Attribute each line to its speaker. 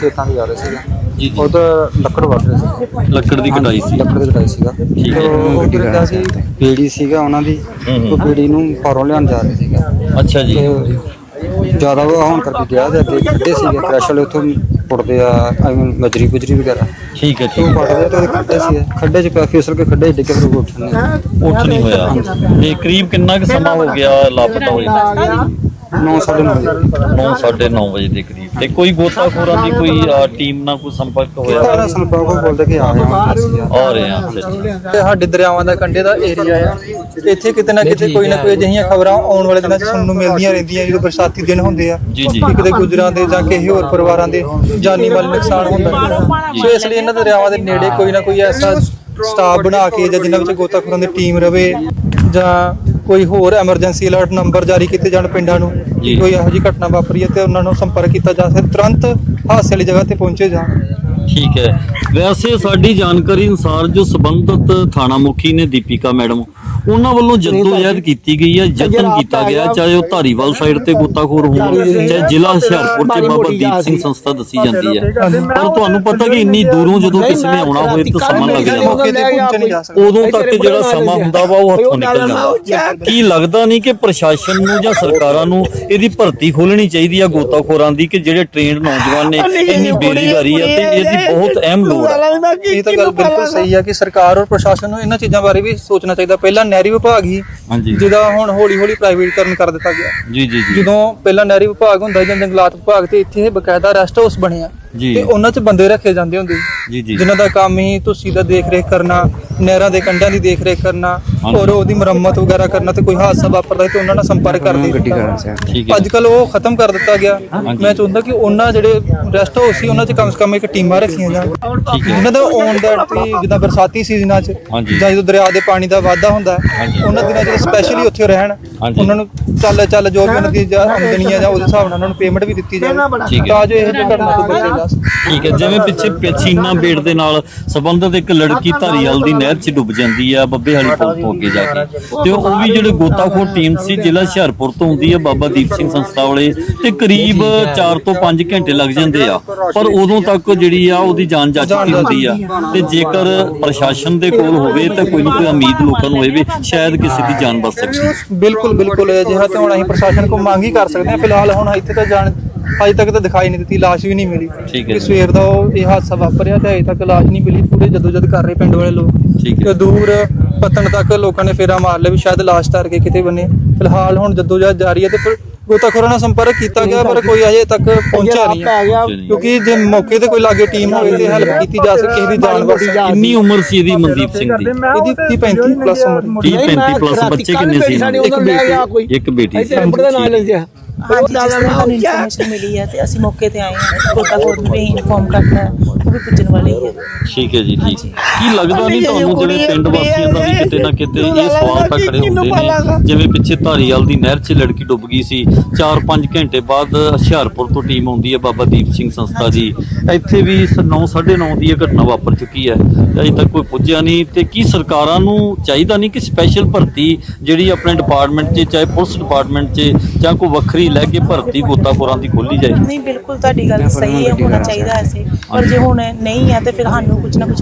Speaker 1: ਖੇਤਾਂ ਦੀ ਆ ਰਹੇ ਸੀਗਾ।
Speaker 2: ਜੀ ਜੀ।
Speaker 1: ਉਧਰ ਲੱਕੜ ਵੱਢ ਰਹੇ ਸੀ।
Speaker 2: ਲੱਕੜ ਦੀ ਕਟਾਈ ਸੀ।
Speaker 1: ਲੱਕੜ ਦੀ ਕਟਾਈ ਸੀਗਾ।
Speaker 2: ਠੀਕ ਹੈ।
Speaker 1: ਉਧਰ ਕਿਹਾ ਸੀ ਬੀੜੀ ਸੀਗਾ ਉਹਨਾਂ ਦੀ।
Speaker 2: ਹੂੰ ਹੂੰ।
Speaker 1: ਉਹ ਬੀੜੀ ਨੂੰ ਫੌਰੋਂ ਲਿਆਉਣ ਜਾ ਰਹੇ ਸੀਗਾ।
Speaker 2: ਅੱਛਾ ਜੀ।
Speaker 1: ਤੇ ਜ਼ਿਆਦਾ ਉਹ ਹੋਣ ਕਰਕੇ ਗਿਆ ਤੇ ਅੱਗੇ ਖੱਡੇ ਸੀਗੇ। ਕ੍ਰੈਸ਼ ਵਾਲੇ ਉੱਥੋਂ ਪੁੱਟਦੇ ਆ ਆਈ ਮੀਨ ਮਜਰੀ ਗੁਜਰੀ ਵਗੈਰਾ।
Speaker 2: ਠੀਕ ਹੈ
Speaker 1: ਤੇ ਉਹ
Speaker 2: ਠੀਕ
Speaker 1: ਪੜਦੇ ਤੇ ਉਹਦੇ ਖੱਡੇ ਸੀ। ਖੱਡੇ 'ਚ ਪਿਆ ਫਿਸਲ ਕੇ ਖੱਡੇ 'ਚ ਡਿੱਗੇ ਫਿਰ ਉਹ ਉੱਠਣੇ
Speaker 2: ਉੱਠ ਨਹੀਂ ਹੋਇਆ। ਤੇ ਕਰੀਬ ਕਿੰਨਾ ਕੁ ਸਮਾਂ ਹੋ ਗਿਆ ਲਾਪਤਾ ਹੋਏ?
Speaker 1: 9 9:30 ਵਜੇ।
Speaker 2: 9 9:30 ਵਜੇ ਦੇ ਕਰੀਬ। ਤੇ ਕੋਈ ਗੋਤਾਖੋਰਾਂ ਦੀ ਕੋਈ ਅ, ਟੀਮ ਨਾਲ ਕੋਈ ਸੰਪਰਕ ਹੋਇਆ?
Speaker 1: ਸਾਰਾ ਸੰਪਰਕ ਬੋਲਦੇ ਕਿ ਆ ਗਿਆ
Speaker 2: ਆ ਰਹੇ ਆ ਅੱਛਾ ਅੱਛਾ।
Speaker 3: ਇਹ ਸਾਡੇ ਦਰਿਆਵਾਂ ਦਾ ਕੰਢੇ ਦਾ ਏਰੀਆ ਆ। ਇੱਥੇ ਕਿਤੇ ਨਾ ਕਿਤੇ ਕੋਈ ਨਾ ਕੋਈ ਅਜਿਹੀਆਂ ਖਬਰਾਂ ਆਉਣ ਵਾਲੇ ਦਿਨਾਂ 'ਚ ਸੁਣਨ ਨੂੰ ਮਿਲਦੀਆਂ ਰਹਿੰਦੀਆਂ ਜਦੋਂ ਬਰਸਾਤੀ ਦਿਨ ਹੁੰਦੇ ਆ।
Speaker 2: ਜੀ ਜੀ।
Speaker 3: ਕਿ ਕਿਤੇ ਗੁਜਰਾਂ ਦੇ ਜਾਂ ਕਿਸੇ ਹੋਰ ਪਰਿਵਾਰਾਂ ਦੇ ਜਾਨੀ ਮਾਲੀ ਨੁਕਸਾਨ ਹੁੰਦਾ ਸੋ ਇਸ ਲਈ ਇਹਨਾਂ ਦਰਿਆਵਾਂ ਦੇ ਨੇੜੇ ਕੋਈ ਨਾ ਕੋਈ ਐਸਾ ਸਟਾਫ ਬਣਾ ਕੇ ਜਾਂ ਜਿਨ੍ਹਾਂ ਵਿੱਚ ਗੋਤਾਖੋਰਾਂ ਦੀ ਟੀਮ ਰਵੇ ਜਾਂ ਕੋਈ ਹੋਰ ਐਮਰਜੈਂਸੀ ਅਲਰਟ ਨੰਬਰ ਜਾਰੀ ਕੀਤੇ ਜਾਣ ਪਿੰਡਾਂ ਨੂੰ?
Speaker 2: ਜੀ।
Speaker 3: ਕੋਈ ਇਹੋ ਜਿਹੀ ਘਟਨਾ ਵਾਪਰੀ ਹੈ ਤੇ ਉਹਨਾਂ ਨੂੰ ਸੰਪਰਕ ਕੀਤਾ ਜਾ ਸਕੇ ਤੁਰੰਤ ਹਾਦਸੇ ਵਾਲੀ ਜਗ੍ਹਾ ਤੇ ਪਹੁੰਚੇ ਜਾਣ।
Speaker 2: ਠੀਕ ਹੈ। ਵੈਸੇ ਸਾਡੀ ਜਾਣਕਾਰੀ ਅਨੁਸਾਰ ਜੋ ਸਬੰਧਤ ਥਾਣਾ ਮੁਖੀ ਨੇ ਦੀਪਿਕਾ ਮੈਡਮ ਉਹਨਾਂ ਵੱਲੋਂ ਜਦੋਜਹਿਦ ਕੀਤੀ ਗਈ ਹੈ ਯਤਨ ਕੀਤਾ ਗਿਆ ਹੈ, ਚਾਹੇ ਉਹ ਧਾਰੀਵਾਲ ਸਾਈਡ ਤੇ ਗੋਤਾਖੋਰ ਹੋਣ ਚਾਹੇ ਜ਼ਿਲ੍ਹਾ ਹੁਸ਼ਿਆਰਪੁਰ ਚ ਬਾਬਾ ਦੀਪ ਸਿੰਘ ਸੰਸਥਾ ਦੱਸੀ ਜਾਂਦੀ ਹੈ। ਪਰ ਤੁਹਾਨੂੰ ਪਤਾ ਕਿ ਇੰਨੀ ਦੂਰੋਂ ਜਦੋਂ ਕਿਸੇ ਨੇ ਆਉਣਾ ਹੋਵੇ ਤਾਂ ਸਮਾਂ ਲੱਗ ਜਾਂਦਾ
Speaker 3: ਮੌਕੇ ਤੇ ਪਹੁੰਚੇ ਨਹੀਂ ਜਾ ਸਕਦੇ।
Speaker 2: ਉਦੋਂ ਤੱਕ ਜਿਹੜਾ ਸਮਾਂ ਹੁੰਦਾ ਵਾ ਉਹ ਹੱਥੋਂ ਨਿਕਲ ਜਾਂਦਾ ਕੀ ਲੱਗਦਾ ਨਹੀਂ ਕਿ ਪ੍ਰਸ਼ਾਸਨ ਨੂੰ ਜਾਂ ਸਰਕਾਰਾਂ ਨੂੰ ਇਹਦੀ ਭਰਤੀ ਖੋਲਣੀ ਚਾਹੀਦੀ ਆ ਗੋਤਾਖੋਰਾਂ ਦੀ ਕਿ ਜਿਹੜੇ ਟ੍ਰੇਨਡ ਨੌਜਵਾਨ ਨੇ ਇੰਨੀ ਬੇਰੁਜ਼ਗਾਰੀ ਆ ਤੇ ਇਹਦੀ ਬਹੁਤ ਅਹਿਮ ਲੋੜ ਆ।
Speaker 3: ਇਹ ਤਾਂ ਗੱਲ ਬਿਲਕੁਲ ਸਹੀ ਹੈ ਕਿ ਸਰਕਾਰ ਔਰ ਪ੍ਰਸ਼ਾਸਨ ਨੂੰ ਇਹਨਾਂ ਚੀਜ਼ਾਂ ਬਾਰੇ ਵੀ ਸੋਚਣਾ ਚਾਹੀਦਾ। ਪਹਿਲਾਂ ਨਹਿਰੀ ਵਿਭਾਗ ਹੀ
Speaker 2: ਹਾਂਜੀ।
Speaker 3: ਜਿਹਦਾ ਹੁਣ ਹੌਲੀ ਹੌਲੀ ਪ੍ਰਾਈਵੇਟਕਰਨ ਕਰ ਦਿੱਤਾ ਗਿਆ।
Speaker 2: ਜੀ ਜੀ ਜੀ।
Speaker 3: ਜਦੋਂ ਪਹਿਲਾਂ ਨਹਿਰੀ ਵਿਭਾਗ ਹੁੰਦਾ ਜਾਂ ਜੰਗਲਾਤ ਵਿਭਾਗ ਤੇ ਇੱਥੇ ਇਹ ਬਕਾਇਦਾ ਰੈਸਟ ਹਾਊਸ ਬਣਿਆ।
Speaker 2: ਜੀ
Speaker 3: ਤੇ ਉਹਨਾਂ 'ਚ ਬੰਦੇ ਰੱਖੇ ਜਾਂਦੇ ਹੁੰਦੇ
Speaker 2: ਜੀ ਜੀ
Speaker 3: ਜਿਨ੍ਹਾਂ ਦਾ ਕੰਮ ਹੀ ਤੁਸੀਂ ਦਾ ਦੇਖ ਰੇਖ ਕਰਨਾ ਨਹਿਰਾਂ ਦੇ ਕੰਢਿਆਂ ਦੀ ਦੇਖ ਰੇਖ ਕਰਨਾ। ਔਰ ਉਹਦੀ ਮੁਰੰਮਤ ਵਗੈਰਾ ਕਰਨਾ ਤੇ ਕੋਈ ਹਾਦਸਾ ਵਾਪਰਦਾ ਤੇ ਉਹਨਾਂ ਨਾਲ ਸੰਪਰਕ ਕਰਦੇ
Speaker 1: ਗੱਡੀ
Speaker 2: ਠੀਕ ਹੈ
Speaker 3: ਅੱਜ ਕੱਲ ਉਹ ਖਤਮ ਕਰ ਦਿੱਤਾ ਗਿਆ। ਮੈਂ ਚਾਹੁੰਦਾ ਕਿ ਉਹਨਾਂ ਜਿਹੜੇ ਰੈਸਟ ਹਾਊਸ ਸੀ ਉਹਨਾਂ 'ਚ ਕਮ ਸੇ ਕਮ ਇੱਕ ਟੀਮਾਂ ਰੱਖੀਆਂ ਜਾਣ
Speaker 2: ਠੀਕ ਹੈ
Speaker 3: ਜਿਨ੍ਹਾਂ ਦਾ ਔਨ ਦੈਟ ਤੇ ਜਿੱਦਾਂ ਬਰਸਾਤੀ ਸੀਜ਼ਨਾਂ 'ਚ। ਜਾਂ ਜਦੋਂ ਦਰਿਆ ਦੇ ਪਾਣੀ ਦਾ ਵਾਧਾ ਹੁੰਦਾ। ਉਹਨਾਂ ਦਿਨਾਂ 'ਚ ਸਪੈਸ਼ਲੀ ਉੱਥੇ ਰਹਿਣ। ਉਹਨਾਂ ਨੂੰ ਚੱਲ ਚੱਲ ਜੋ ਵੀ ਉਹਨਾਂ ਦੀ ਜਾਂ ਆਮਦਨੀ ਹੈ ਜਾਂ ਉਹਦੇ ਹਿਸਾਬ ਨਾਲ ਉਹਨਾਂ ਨੂੰ ਪੇਮੈਂਟ ਵੀ ਦਿੱਤੀ ਜਾਵੇ
Speaker 2: ਠੀਕ ਹੈ।
Speaker 3: ਤਾਂ ਜੋ ਇਹੋ ਘਟਨਾ ਤੋਂ ਬਚੇ
Speaker 2: ਠੀਕ ਹੈ ਜਿਵੇਂ ਪਿੱਛੇ ਪਛੀਨਾ ਬੇੜ ਦੇ ਨਾਲ ਸੰਬੰਧਿਤ ਇੱਕ ਲੜਕੀ ਧਾਰੀਵਾਲ ਦੀ ਨਹਿਰ 'ਚ ਡੁੱਬ ਜਾਂਦੀ ਆ ਬੱਬੇ ਵਾਲੀ ਪੁਲ ਤੋਂ ਅੱਗੇ ਜਾ ਕੇ। ਤੇ ਉਹ ਵੀ ਜਿਹੜੇ ਗੋਤਾਖੋਰ ਟੀਮ ਸੀ ਜ਼ਿਲ੍ਹਾ ਹੁਸ਼ਿਆਰਪੁਰ ਤੋਂ ਹੁੰਦੀ ਆ ਬਾਬਾ ਦੀਪ ਸਿੰਘ ਸੰਸਥਾ ਵਾਲੇ ਤੇ ਕਰੀਬ 4 ਤੋਂ 5 ਘੰਟੇ ਲੱਗ ਜਾਂਦੇ ਆ। ਪਰ ਉਦੋਂ ਤੱਕ ਜਿਹੜੀ ਆ ਉਹਦੀ ਜਾਨ ਜਾ ਚੁੱਕੀ ਹੁੰਦੀ ਆ। ਤੇ ਜੇਕਰ ਪ੍ਰਸ਼ਾਸਨ ਦੇ ਕੋਲ ਹੋਵੇ ਤਾਂ ਕੋਈ ਨਾ ਕੋਈ ਉਮੀਦ ਲੋਕਾਂ ਨੂੰ ਹੋਵੇ ਵੀ ਸ਼ਾਇਦ ਕਿਸੇ ਦੀ ਜਾਨ ਬਚ ਸਕਦੀ।
Speaker 3: ਬਿਲਕੁਲ ਬਿਲਕੁਲ। ਅਜਿਹਾ ਤੇ ਹੁਣ ਅਸੀਂ ਪ੍ਰਸ਼ਾਸਨ ਕੋਲ ਮੰਗ ਹੀ ਕਰ ਸਕਦੇ ਹਾਂ। ਫਿਲਹਾਲ ਹੁਣ ਇੱਥੇ ਤਾਂ ਜਾਣ ਅਜੇ ਤੱਕ ਤਾਂ ਦਿਖਾਈ ਨਹੀਂ ਦਿੱਤੀ ਲਾਸ਼ ਵੀ ਨਹੀਂ ਮਿਲੀ।
Speaker 2: ਠੀਕ ਹੈ
Speaker 3: ਕਿ
Speaker 2: ਜੀ।
Speaker 3: ਸਵੇਰ ਦਾ ਉਹ ਇਹ ਹਾਦਸਾ ਵਾਪਰਿਆ ਤੇ ਅਜੇ ਤੱਕ ਲਾਸ਼ ਨਹੀਂ ਮਿਲੀ ਪੂਰੇ ਜਦੋਜਦ ਕਰ ਰਹੇ ਪਿੰਡ ਵਾਲੇ ਲੋਕ।
Speaker 2: ਠੀਕ ਹੈ।
Speaker 3: ਤੇ ਦੂਰ ਪਤਨ ਤੱਕ ਲੋਕਾਂ ਨੇ ਫੇਰਾ ਮਾਰ ਲਿਆ ਵੀ ਸ਼ਾਇਦ ਲਾਸ਼ ਧਰ ਕੇ ਕਿਤੇ ਬਣੇ ਫਿਲਹਾਲ ਹੁਣ ਜਦੋਜਦ ਜਾਰੀ ਹੈ ਤੇ ਪਰ ਗੋਤਾਖੋਰਾਂ ਨਾਲ ਸੰਪਰਕ ਕੀਤਾ ਗਿਆ ਪਰ ਕੋਈ ਅਜੇ ਤੱਕ ਪਹੁੰਚਿਆ ਨਹੀਂ ਹੈ। ਕਿਉਂਕਿ ਜੇ ਮੌਕੇ ਤੇ ਕੋਈ ਲਾਗੇ ਟੀਮ ਹੋਵੇ ਤੇ ਹੈਲਪ ਕੀਤੀ ਜਾ ਸਕੇ ਕਿਸੇ ਦੀ ਜਾਨ ਬਚ ਸਕੇ।
Speaker 2: ਕਿੰਨੀ ਉਮਰ ਸੀ ਇਹਦੀ ਮਨਦੀਪ ਸਿੰਘ ਦੀ?
Speaker 3: ਇਹਦੀ 30 35 ਪਲੱਸ ਉਮਰ ਹੈ।
Speaker 2: 30 35 ਪਲੱਸ ਬੱਚੇ ਕਿੰਨੇ ਸੀ ਇਹਨਾਂ? ਦੇ?
Speaker 3: ਇੱਕ ਬੇਟੀ
Speaker 2: ਇੱਕ ਬੇਟੀ ਸੀ।
Speaker 4: ਹਾਂਜੀ ਜਿਸ ਤਰ੍ਹਾਂ ਸਾਨੂੰ ਇਨਫੋਰਮੇਸ਼ਨ ਮਿਲੀ ਹੈ ਤੇ ਅਸੀਂ ਮੌਕੇ ਤੇ ਆਏ ਹਾਂ। ਗੋਤਾਖੋਰ ਨੂੰ ਵੀ ਇਨਫੋਰਮ ਕਰਤਾ ਹੈ। ਵੀ ਪੁੱਜਣ ਵਾਲੇ ਹੀ ਹੈ
Speaker 2: ਠੀਕ ਹੈ ਜੀ ਠੀਕ। ਕੀ ਲੱਗਦਾ ਨਹੀਂ ਤੁਹਾਨੂੰ ਜਿਹੜੇ ਪਿੰਡ ਵਾਸੀਆਂ ਦਾ ਵੀ ਕਿਤੇ ਨਾ ਕਿਤੇ ਇਹ ਸਵਾਲ ਤਾਂ ਖੜੇ ਹੁੰਦੇ ਨੇ। ਜਿਵੇਂ ਪਿੱਛੇ ਧਾਰੀਵਾਲ ਦੀ ਨਹਿਰ 'ਚ ਲੜਕੀ ਡੁੱਬ ਗਈ ਸੀ 4-5 ਘੰਟੇ ਬਾਅਦ ਹੁਸ਼ਿਆਰਪੁਰ ਤੋਂ ਟੀਮ ਆਉਂਦੀ ਹੈ ਬਾਬਾ ਦੀਪ ਸਿੰਘ ਸੰਸਥਾ ਦੀ। ਇੱਥੇ ਵੀ 9:30 ਦੀ ਇਹ ਘਟਨਾ ਵਾਪਰ ਚੁੱਕੀ ਹੈ। ਅਜੇ ਤੱਕ ਕੋਈ ਪੁੱਜਿਆ ਨਹੀਂ ਤੇ ਕੀ ਸਰਕਾਰਾਂ ਨੂੰ ਚਾਹੀਦਾ ਨਹੀਂ ਕਿ ਸਪੈਸ਼ਲ ਭਰਤੀ ਜਿਹੜੀ ਆਪਣੇ ਡਿਪਾਰਟਮੈਂਟ 'ਚ ਚਾਹੇ ਪੁਲਿਸ ਡਿਪਾਰਟਮੈਂਟ 'ਚ ਜਾਂ ਕੋਈ ਵੱਖਰੀ ਲੈ ਕੇ ਭਰਤੀ ਗੋਤਾਖੋਰਾਂ ਦੀ ਖੋਲੀ ਜਾਏ?
Speaker 4: ਨਹੀਂ ਬਿਲਕੁਲ ਤੁਹਾਡੀ ਗੱਲ ਸਹੀ ਹੈ ਹੋਣਾ ਚਾਹੀਦਾ ਐਸੇ। ਪਰ ਜੇ ਹੁਣ ਨਹੀਂ ਹੈ ਤੇ ਫਿਰ ਸਾਨੂੰ ਕੁਝ ਨਾ ਕੁਝ